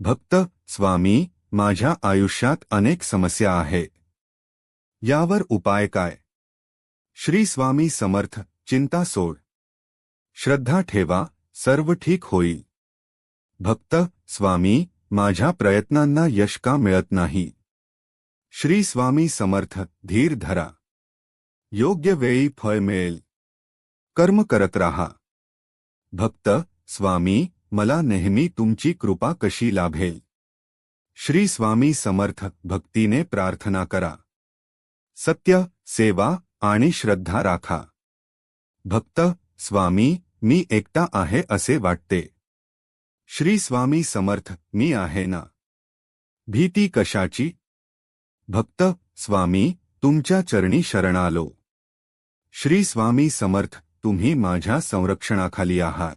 भक्त, स्वामी, माझ्या आयुष्यात अनेक समस्या आहे. यावर उपाय काय? श्री स्वामी समर्थ, चिंता सोड. श्रद्धा ठेवा, सर्व ठीक होईल. भक्त, स्वामी, माझ्या प्रयत्नांना यश का मिळत नाही? श्री स्वामी समर्थ, धीर धरा. योग्य वेळी फळ मिळेल. कर्म करत राहा. भक्त, स्वामी मला नेहमी तुमची कृपा कशी लाभेल? श्री स्वामी समर्थ भक्तीने प्रार्थना करा. सत्य, सेवा आणि श्रद्धा राखा. भक्त, स्वामी, मी एकटा आहे असे वाटते. श्री स्वामी समर्थ, मी आहे ना? भीती कशाची? भक्त, स्वामी, तुमच्या चरणी शरणालो. श्री स्वामी समर्थ, तुम्ही माझ्या संरक्षणाखाली आहात.